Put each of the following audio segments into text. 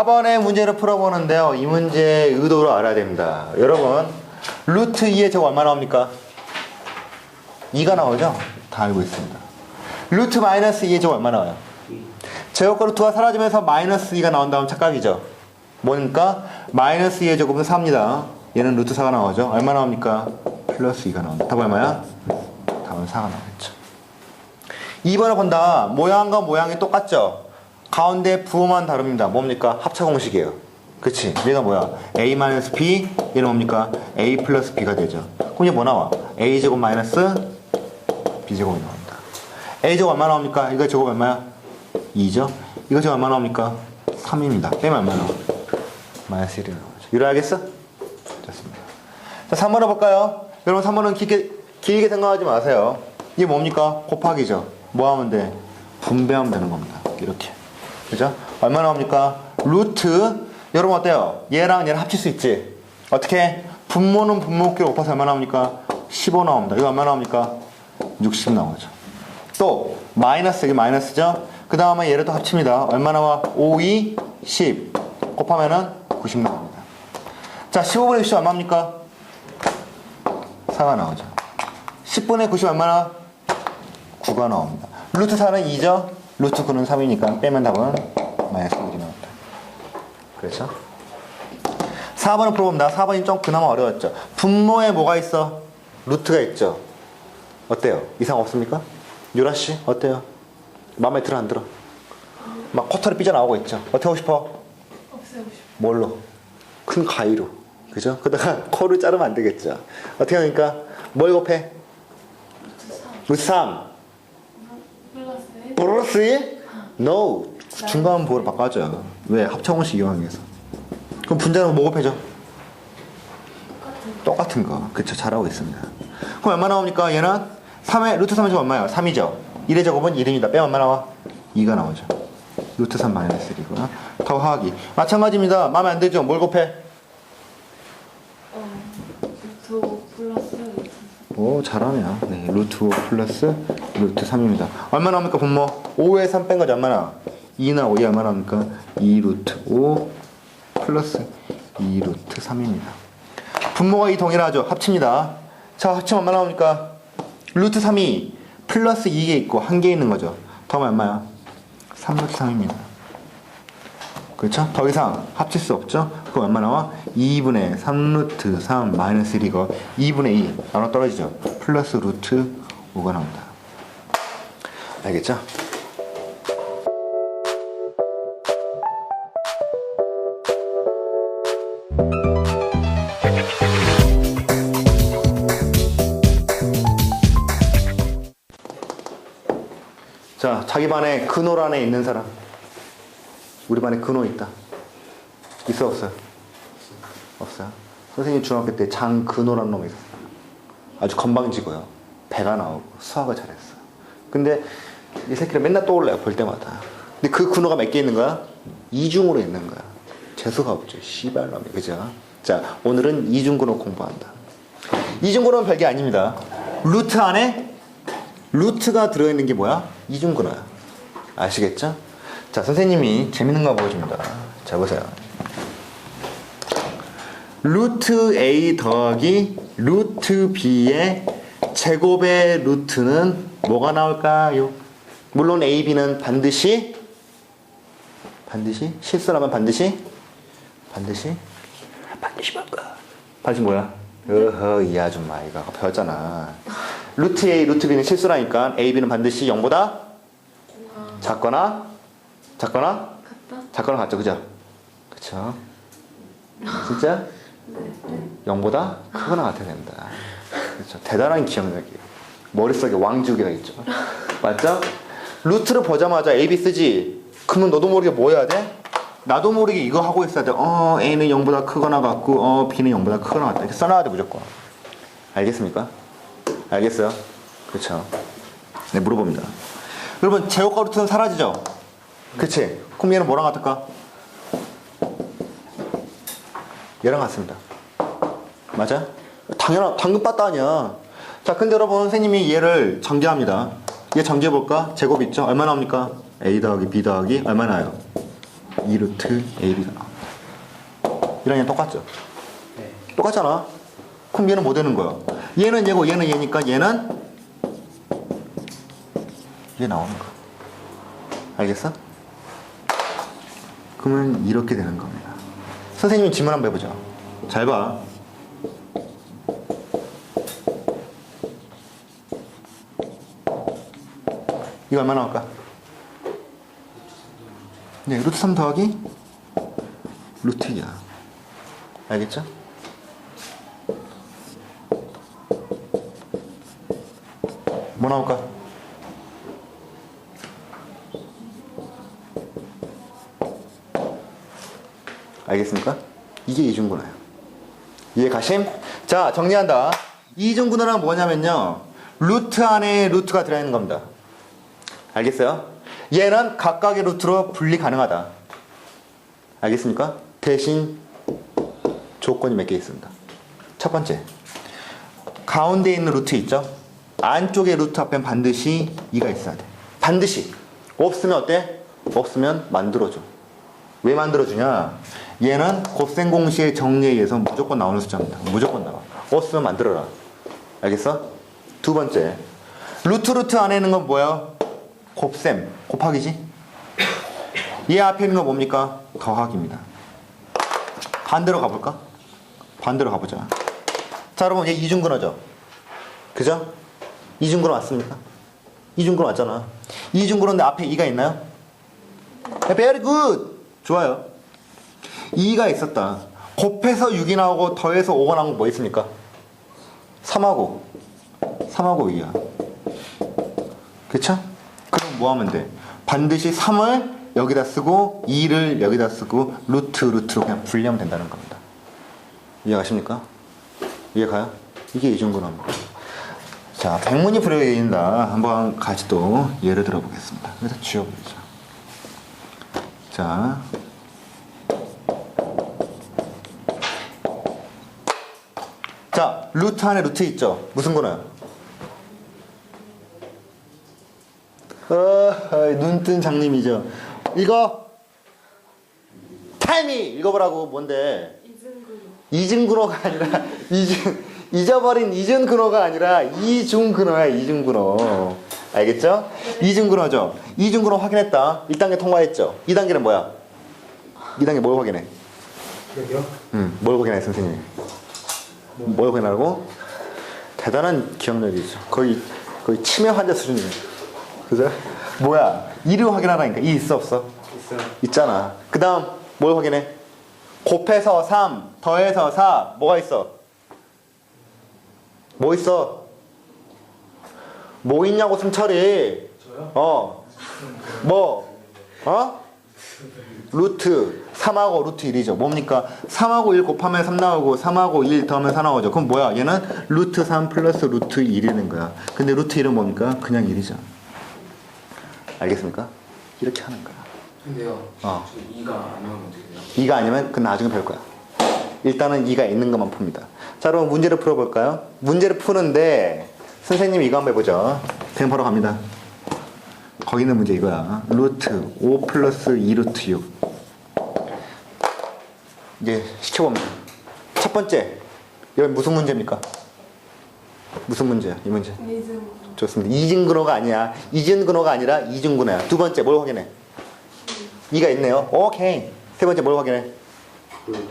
4번의 문제를 풀어보는데요. 이 문제의 의도를 알아야 됩니다. 여러분, 루트 2의 제곱 얼마 나옵니까? 2가 나오죠? 다 알고 있습니다. 루트 마이너스 2의 제곱 얼마 나와요? 제곱과 루트가 사라지면서 마이너스 2가 나온다면 착각이죠. 뭐니까? 마이너스 2의 제곱은 4입니다. 얘는 루트 4가 나오죠. 얼마 나옵니까? 플러스 2가 나옵니다. 답 얼마야? 답은 4가 나오겠죠. 2번을 본다. 모양과 모양이 똑같죠? 가운데 부호만 다릅니다. 뭡니까? 합차 공식이에요. 그치? 얘가 뭐야? a-b, 얘는 뭡니까? a 플러스 b가 되죠. 그럼 이게 뭐 나와? a제곱 마이너스 b제곱이 나옵니다. a제곱 얼마 나옵니까? 이거 제곱 얼마야? 2죠? 이거 제곱 얼마 나옵니까? 3입니다. 빼면 얼마 나와? 마이너스 1이 나오죠. 유리하겠어? 좋습니다. 자, 3번 해볼까요? 여러분 3번은 길게, 길게 생각하지 마세요. 이게 뭡니까? 곱하기죠. 뭐 하면 돼? 분배하면 되는 겁니다. 이렇게. 그죠? 얼마 나옵니까? 루트. 여러분 어때요? 얘랑 얘랑 합칠 수 있지? 어떻게? 분모는 분모끼리 곱해서 얼마 나옵니까? 15 나옵니다. 이거 얼마 나옵니까? 60 나오죠. 또 마이너스 여기 마이너스죠? 그 다음에 얘를 또 합칩니다. 얼마 나와? 5, 2, 10 곱하면은 90 나옵니다. 자 15분의 60 얼마입니까? 4가 나오죠. 10분의 90 얼마나? 9가 나옵니다. 루트 4는 2죠? 루트 9는 3이니까 빼면 답은 마이너스 1이 나온다. 그렇죠? 4번을 풀어봅니다. 4번이 좀 그나마 어려웠죠. 분모에 뭐가 있어? 루트가 있죠. 어때요? 이상 없습니까? 유라씨 어때요? 마음에 들어 안 들어? 막 커터를 삐져나오고 있죠. 어떻게 하고 싶어? 뭘로? 큰 가위로. 그죠? 그다가 코를 자르면 안 되겠죠. 어떻게 하니까? 뭘 곱해? 루트 3. 루트 3. 브로스의 no. 중간 보호로 바꿔줘요. 왜? 합창원식 이용해서. 그럼 분자는 모급해져 뭐 똑같은 거. 그쵸 잘하고 있습니다. 그럼 얼마 나옵니까? 얘는? 3의 루트 3의 제곱 얼마예요? 3이죠. 1의 제곱은 1입니다. 빼면 얼마 나와? 2가 나오죠. 루트 3 마이너스 1이구나. 더하기 마찬가지입니다. 마음에 안 들죠? 뭘 곱해? 오, 잘하네요. 네, 루트 5 플러스 루트 3입니다. 얼마 나옵니까, 분모? 5에 3 뺀 거지, 얼마나? 2 나오고, 이 얼마 나옵니까? 2 루트 5 플러스 2 루트 3입니다. 분모가 이 동일하죠? 합칩니다. 자, 합치면 얼마 나옵니까? 루트 3이 플러스 2개 있고, 한 개 있는 거죠. 더하면 얼마야? 3 루트 3입니다. 그렇죠? 더 이상 합칠 수 없죠? 그럼 얼마 나와? 2분의 3루트 3 마이너스 1이고 2분의 2 나눠 떨어지죠? 플러스 루트 5가 나온다. 알겠죠? 자, 자기 반에 근호 안에 있는 사람. 우리 반에 근호 있다. 있어 없어요? 없어요. 선생님 중학교 때 장근호라는 놈이 있었어요. 아주 건방지고요. 배가 나오고 수학을 잘했어요. 근데 이 새끼를 맨날 떠올라요. 볼 때마다. 근데 그 근호가 몇 개 있는 거야? 이중으로 있는 거야. 재수가 없죠. 씨발놈이. 그죠? 자, 오늘은 이중근호 공부한다. 이중근호는 별게 아닙니다. 루트 안에 루트가 들어있는 게 뭐야? 이중근호야. 아시겠죠? 자, 선생님이 재밌는 거 보여줍니다. 자, 보세요. 루트 A 더하기 루트 B의 제곱의 루트는 뭐가 나올까요? 물론 A, B는 반드시 반드시 실수라면 반드시 반드시 반드시 뭘까? 반드시 뭐야? 어허 이 아줌마 이거 아까 배웠잖아. 루트 A, 루트 B는 실수라니까 A, B는 반드시 0보다 작거나 작거나 같다? 작거나 같죠, 그죠? 그쵸? 진짜? 0보다 크거나 같아야 된다. 그렇죠. 대단한 기억력이에요. 머릿속에 왕죽이가 있죠. 맞죠? 루트를 보자마자 A, B 쓰지. 그러면 너도 모르게 뭐 해야 돼? 나도 모르게 이거 하고 있어야 돼. 어, A는 0보다 크거나 같고, 어, B는 0보다 크거나 같다. 이렇게 써놔야 돼, 무조건. 알겠습니까? 알겠어요? 그렇죠. 네, 물어봅니다. 여러분, 제곱과 루트는 사라지죠? 그치? 그럼 얘는 뭐랑 같을까? 얘랑 같습니다. 맞아? 당연한, 당근 빠따 아니야. 자, 근데 여러분, 선생님이 얘를 전개합니다. 얘 전개해볼까? 제곱 있죠? 얼마 나옵니까? A 더하기 B 더하기 얼마 나요? 2 루트 AB가 나옵니다. 이랑 얘 똑같죠? 네. 똑같잖아. 그럼 얘는 뭐 되는 거야? 얘는 얘고 얘는 얘니까 얘는 얘 나오는 거야. 알겠어? 그러면 이렇게 되는 겁니다. 선생님 질문 한번 해보자. 잘 봐. 이거 얼마 나올까? 네, 루트 3 더하기 루트 2야. 알겠죠? 뭐 나올까? 알겠습니까? 이게 이중분해요. 이해 가심? 자, 정리한다. 이중분해란 뭐냐면요. 루트 안에 루트가 들어있는 겁니다. 알겠어요? 얘는 각각의 루트로 분리 가능하다. 알겠습니까? 대신 조건이 몇 개 있습니다. 첫 번째, 가운데 있는 루트 있죠? 안쪽의 루트 앞엔 반드시 2가 있어야 돼. 반드시. 없으면 어때? 없으면 만들어줘. 왜 만들어주냐? 얘는 곱셈 공식의 정리에 의해서 무조건 나오는 숫자입니다. 무조건 나와. 없으면 만들어라. 알겠어? 두 번째, 루트 루트 안에 있는 건 뭐야? 곱셈, 곱하기지? 얘 앞에 있는 건 뭡니까? 더하기입니다. 반대로 가볼까? 반대로 가보자. 자, 여러분, 얘 이중 근어죠? 그죠? 이중 근어 맞습니까? 이중 근어 맞잖아. 이중 근어인데 앞에 2가 있나요? Very good! 좋아요. 2가 있었다. 곱해서 6이 나오고 더해서 5가 나온 거 뭐 있습니까? 3하고 3하고 2야. 그쵸? 그럼 뭐 하면 돼? 반드시 3을 여기다 쓰고 2를 여기다 쓰고 루트 루트로 그냥 분리하면 된다는 겁니다. 이해가십니까? 이해가요? 이게 이중근어입니다. 자, 백문이 불여일견이다. 한번 같이 또 예를 들어보겠습니다. 그래서 지워버리자. 자. 자, 루트 안에 루트 있죠? 무슨 거나요? 어, 눈뜬 장님이죠. 이거 타이미 읽어보라고 뭔데? 이중근호. 이중 근호가 아니라 이중 잊어버린 이중 근호가 아니라 이중 근호야 이중 근호 알겠죠? 이중 근호죠 이중 근호 확인했다 1단계 통과했죠 2단계는 뭐야? 2단계 뭘 확인해? 여기요? 음, 뭘 확인해 선생님 이? 뭘 확인하라고? 대단한 기억력이죠 거의 거의 치매 환자 수준이에요 그죠? 뭐야? 2를 확인하라니까 2 있어 없어? 있어요. 있잖아 그 다음 뭘 확인해? 곱해서 3 더해서 4 뭐가 있어? 뭐 있어? 뭐 있냐고 승철이 저요? 어 뭐? 어? 루트 3하고 루트 1이죠 뭡니까? 3하고 1 곱하면 3 나오고 3하고 1 더하면 4 나오죠 그럼 뭐야? 얘는 루트 3 플러스 루트 1이는 거야 근데 루트 1은 뭡니까? 그냥 1이죠 알겠습니까? 이렇게 하는 거야 근데요. 어. 저 2가 아니면 어떻게 돼요? 2가 아니면 그 나중에 별 거야. 일단은 2가 있는 것만 풉니다. 자, 그럼 문제를 풀어볼까요? 문제를 푸는데 선생님 이거 한번 해보죠. 그냥 바로 갑니다. 거기 있는 문제 이거야. 루트 5 플러스 2 루트 6. 이제 시켜봅니다. 첫 번째, 이건 무슨 문제입니까? 무슨 문제야, 이 문제? 이중근호. 좋습니다. 이중근호가 아니야. 이중근호가 아니라 이중근호야. 두 번째, 뭘 확인해? 2가 있네요. 오케이. 세 번째, 뭘 확인해? 그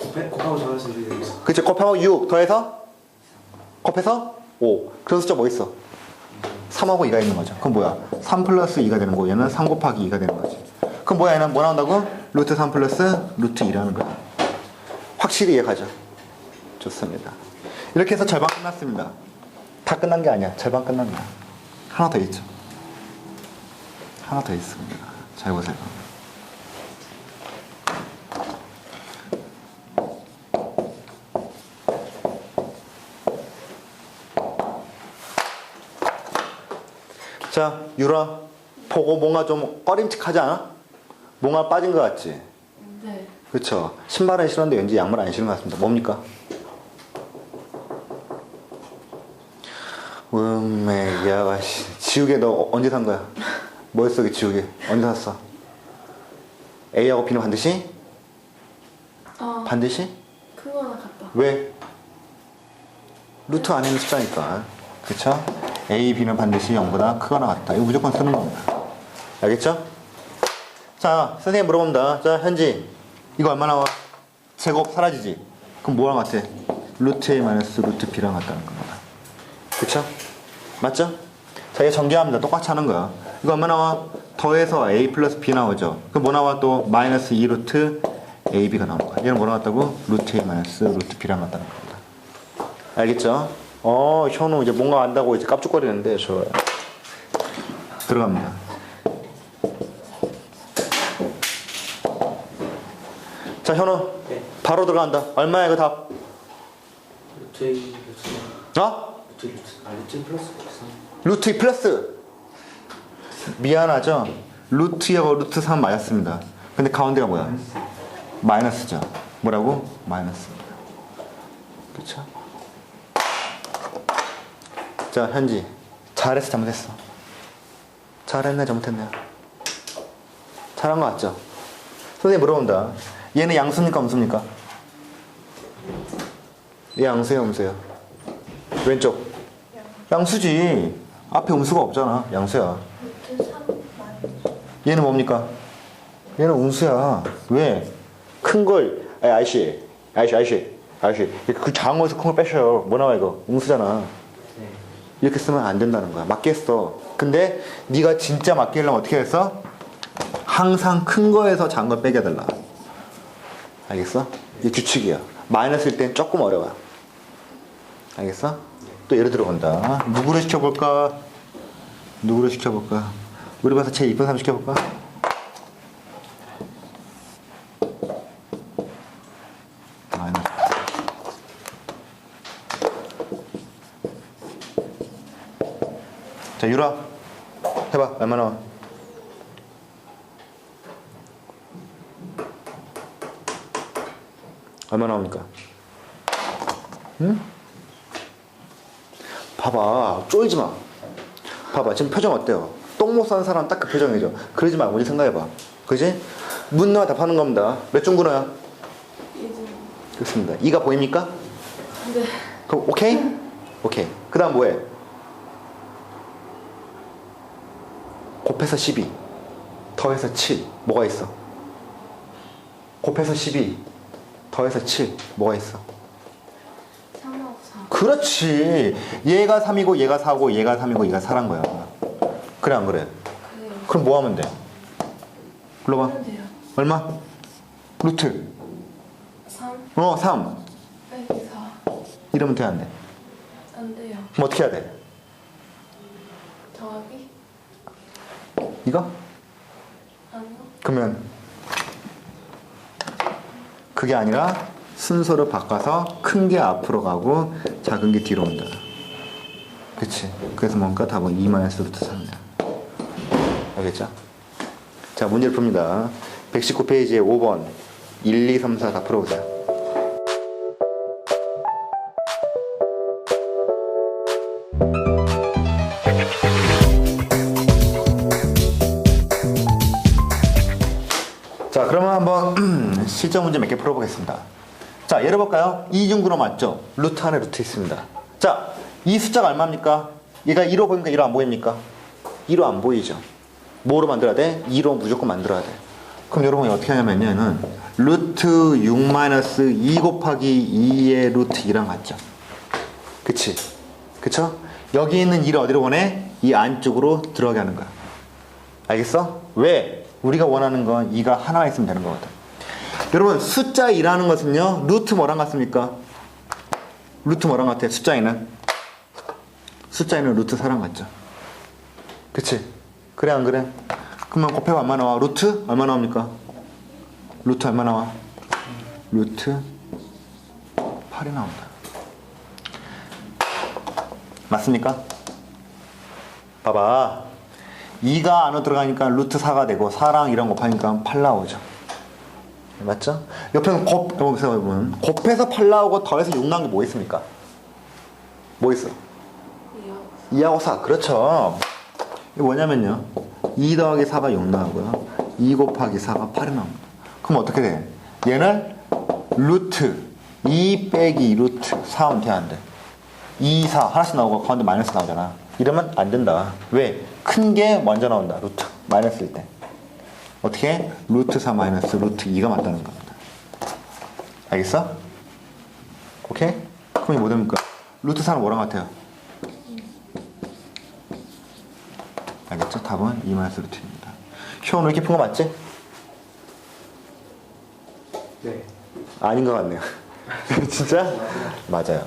곱해 곱하고 있어. 그치 곱하면 6 더해서 곱해서 5 그런 숫자 뭐 있어? 3하고 2가 있는 거죠 그럼 뭐야 3 플러스 2가 되는 거 얘는 3 곱하기 2가 되는 거지 그럼 뭐야 얘는 뭐 나온다고? 루트 3 플러스 루트 2라는 거야 확실히 이해가죠? 좋습니다. 이렇게 해서 절반 끝났습니다. 다 끝난 게 아니야. 절반 끝납니다 하나 더 있죠? 하나 더 있습니다. 잘 보세요. 자, 유라, 보고 뭔가 좀 꺼림칙하지 않아? 뭔가 빠진 것 같지? 네. 그쵸. 신발은 신었는데 왠지 양말 안 신은 것 같습니다. 뭡니까? 음메, 야, 씨. 지우개 너 언제 산 거야? 뭐였어, 그 지우개? 언제 샀어? A하고 B는 반드시? 아 반드시? 크거나 같다. 왜? 루트 안에 있는 숫자니까. 그쵸? A, B는 반드시 0보다 크거나 같다. 이거 무조건 쓰는 겁니다. 알겠죠? 자, 선생님 물어본다. 자, 현지. 이거 얼마 나와? 제곱 사라지지? 그럼 뭐랑 같아? 루트 A 마이너스 루트 B랑 같다는 겁니다. 그쵸? 맞죠? 자, 이게 전개합니다. 똑같이 하는 거야. 이거 얼마 나와? 더해서 A 플러스 B 나오죠? 그럼 뭐 나와 또? 마이너스 2 루트 AB가 나오는 거야. 얘는 뭐랑 같다고? 루트 A 마이너스 루트 B랑 같다는 겁니다. 알겠죠? 어, 현우 이제 뭔가 안다고 이제 깝죽거리는데 좋아요. 들어갑니다. 자, 현우. 네. 바로 들어간다. 얼마야, 이거 답? 루트 A 루트 어? 루트 루트 아 루트 플러스 3 루트 2 플러스. 미안하죠? 루트 2하고 루트 3 맞았습니다. 근데 가운데가 뭐야? 마이너스죠. 뭐라고? 마이너스입니다. 그쵸? 자, 현지. 잘했어, 잘못했어? 잘했네, 잘못했네? 잘한 거 맞죠? 선생님 물어본다. 얘는 양수입니까, 음수입니까? 얘 양수예요, 음수예요? 왼쪽. 양수지. 앞에 음수가 없잖아. 양수야. 루트 3 마이너스. 얘는 뭡니까? 얘는 음수야. 왜? 큰 걸, 아이, 아이씨, 아이씨, 아이씨, 아이씨. 그 장어에서 큰 걸 빼셔요. 뭐 나와 이거? 음수잖아. 네 이렇게 쓰면 안 된다는 거야. 맞게 했어. 근데 네가 진짜 맞게 하려면 어떻게 했어? 항상 큰 거에서 작은 걸 빼게 해달라. 알겠어? 이게 규칙이야. 마이너스일 땐 조금 어려워. 알겠어? 또 예를 들어 본다. 누구를 시켜볼까? 누구를 시켜볼까? 우리 반에서 제일 이쁜 사람 시켜볼까? 자, 유라. 해봐. 얼마 나와? 얼마 나옵니까? 응? 봐봐. 쫄지 마. 봐봐. 지금 표정 어때요? 똥못 사는 사람 딱 그 표정이죠. 그러지 말고 이제 생각해봐. 그지? 문나와 답하는 겁니다. 몇 중구나야? 이제 그렇습니다. 이가 보입니까? 네. 그럼 오케이? 오케이. 그 다음 뭐해? 곱해서 12 더해서 7 뭐가 있어? 곱해서 12 더해서 7 뭐가 있어? 3하고 4. 그렇지 얘가 3이고 얘가 4고 얘가 3이고 얘가 4란 거야 그래 안 그래? 그래요. 그럼 뭐 하면 돼? 불러봐. 얼마? 루트 3 어 3 빼기 4. 이러면 돼 안 돼? 안 돼요. 그럼 어떻게 해야 돼? 더하기? 이거? 아니요. 그러면 그게 아니라 순서를 바꿔서 큰 게 앞으로 가고 작은 게 뒤로 온다. 그치? 그래서 뭔가 답은 2마이너스 루트 3이야. 알겠죠? 자, 문제를 풉니다. 119페이지에 5번. 1, 2, 3, 4 다 풀어보세요. 자, 실전 문제 몇 개 풀어보겠습니다. 자, 예를 볼까요? 이중구로 맞죠? 루트 안에 루트 있습니다. 자, 이 숫자가 얼마입니까? 얘가 2로 보입니까? 1로 안 보입니까? 2로 안 보이죠? 뭐로 만들어야 돼? 2로 무조건 만들어야 돼. 그럼 여러분이 어떻게 하냐면요. 얘는 루트 6-2 곱하기 2의 루트 2랑 같죠? 그치? 그쵸? 여기 있는 2를 어디로 보내? 이 안쪽으로 들어가게 하는 거야. 알겠어? 왜? 우리가 원하는 건 2가 하나 있으면 되는 거거든. 여러분, 숫자 2라는 것은요, 루트 뭐랑 같습니까? 루트 뭐랑 같아? 숫자 2는? 숫자 2는 루트 4랑 같죠? 그치? 그래, 안 그래? 그러면 곱해봐 얼마 나와? 루트? 얼마 나옵니까? 루트 얼마 나와? 루트 8이 나온다. 맞습니까? 봐봐. 2가 안으로 들어가니까 루트 4가 되고 4랑 이런 곱하니까 8 나오죠. 맞죠? 옆에는 곱, 여기서 보면 곱해서 8 나오고 더해서 6 나온 게 뭐 있습니까? 뭐 있어? 2하고 2하고 4. 그렇죠. 이게 뭐냐면요. 2 더하기 4가 6 나오고요. 2 곱하기 4가 8이 나옵니다. 그럼 어떻게 돼? 얘는 루트 2 빼기 루트 4 하면 돼안 돼? 2, 4 하나씩 나오고 가운데 마이너스 나오잖아. 이러면 안 된다. 왜? 큰 게 먼저 나온다. 루트 마이너스일 때. 어떻게? 루트 4 마이너스 루트 2가 맞다는 겁니다. 알겠어? 오케이? 그럼 이게 뭐 됩니까? 루트 4는 뭐랑 같아요? 알겠죠? 답은 2 마이너스 루트 입니다. 효는 이렇게 푼 거 맞지? 네. 아닌 것 같네요. 진짜? 맞아요.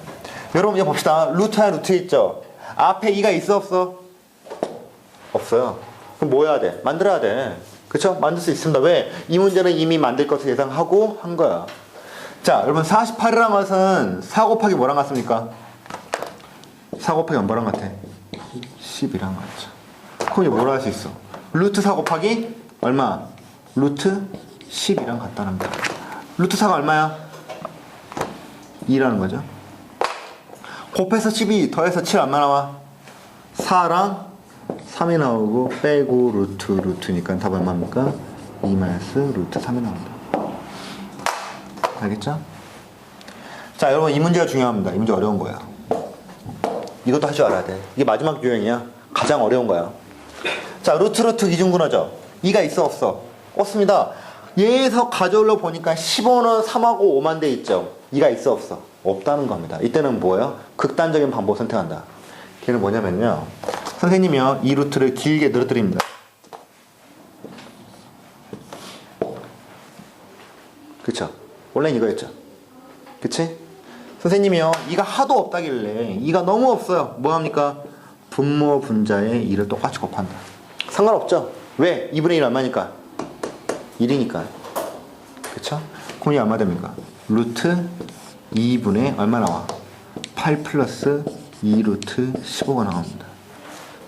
여러분 이제 봅시다. 루트야 루트 있죠? 앞에 2가 있어 없어? 없어요. 그럼 뭐 해야 돼? 만들어야 돼. 그쵸? 만들 수 있습니다. 왜? 이 문제는 이미 만들 것을 예상하고 한 거야. 자, 여러분 48이란 것은 4 곱하기 뭐랑 같습니까? 4 곱하기 얼마랑 같아? 10이랑 같죠. 그럼 이제 뭐라 할 수 있어? 루트 4 곱하기 얼마? 루트 10이랑 같다는 거야. 루트 4가 얼마야? 2라는 거죠. 곱해서 12 더해서 7 얼마 나와? 4랑 3이 나오고 빼고 루트 루트니까 답 얼마입니까? 2 마이너스 루트 3이 나온다. 알겠죠? 자 여러분 이 문제가 중요합니다. 이 문제 어려운 거예요. 이것도 할 줄 알아야 돼. 이게 마지막 유형이야. 가장 어려운 거야. 자 루트 루트 기준분하죠. 2가 있어 없어? 없습니다. 얘에서 가져올려 보니까 15는 3하고 5만 돼 있죠. 2가 있어 없어? 없다는 겁니다. 이때는 뭐예요? 극단적인 방법을 선택한다. 걔는 뭐냐면요. 선생님이요. 이 루트를 길게 늘어뜨립니다. 그쵸? 원래는 이거였죠. 그치? 선생님이요. 이가 하도 없다길래 이가 너무 없어요. 뭐 합니까? 분모 분자에 2를 똑같이 곱한다. 상관없죠? 왜? 2분의 1 얼마니까? 1이니까. 그쵸? 그럼 이 얼마 됩니까? 루트 2분의 얼마 나와? 8 플러스 2 루트 15가 나옵니다.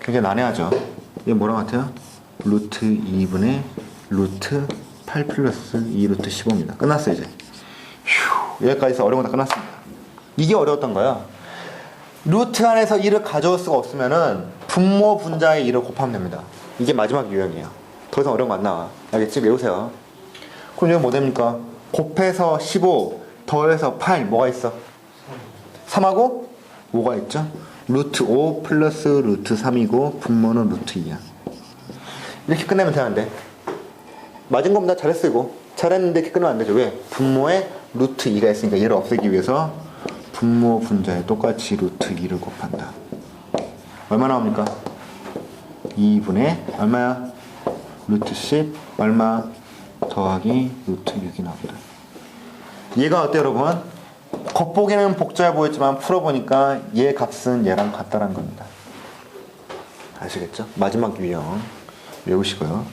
굉장히 난해하죠? 이게 뭐랑 같아요? 루트 2분의 루트 8 플러스 2 루트 15입니다. 끝났어요, 이제. 휴, 여기까지서 어려운 거 다 끝났습니다. 이게 어려웠던 거야. 루트 안에서 1을 가져올 수가 없으면은 분모 분자의 1을 곱하면 됩니다. 이게 마지막 유형이에요. 더 이상 어려운 거 안 나와. 알겠지? 외우세요. 그럼 이거 뭐 됩니까? 곱해서 15, 더해서 8, 뭐가 있어? 3하고 5가 있죠? 루트 5 플러스 루트 3이고 분모는 루트 2야. 이렇게 끝내면 되는데. 맞은 겁니다. 이거. 잘했는데 이렇게 끝내면 안 되죠. 왜? 분모에 루트 2가 있으니까 얘를 없애기 위해서 분모 분자에 똑같이 루트 2를 곱한다. 얼마 나옵니까? 2분의 얼마야? 루트 10 얼마 더하기 루트 6이 나옵니다. 얘가 어때 여러분? 겉보기에는 복잡해 보였지만 풀어보니까 얘 값은 얘랑 같다는 겁니다. 아시겠죠? 마지막 유형 외우시고요.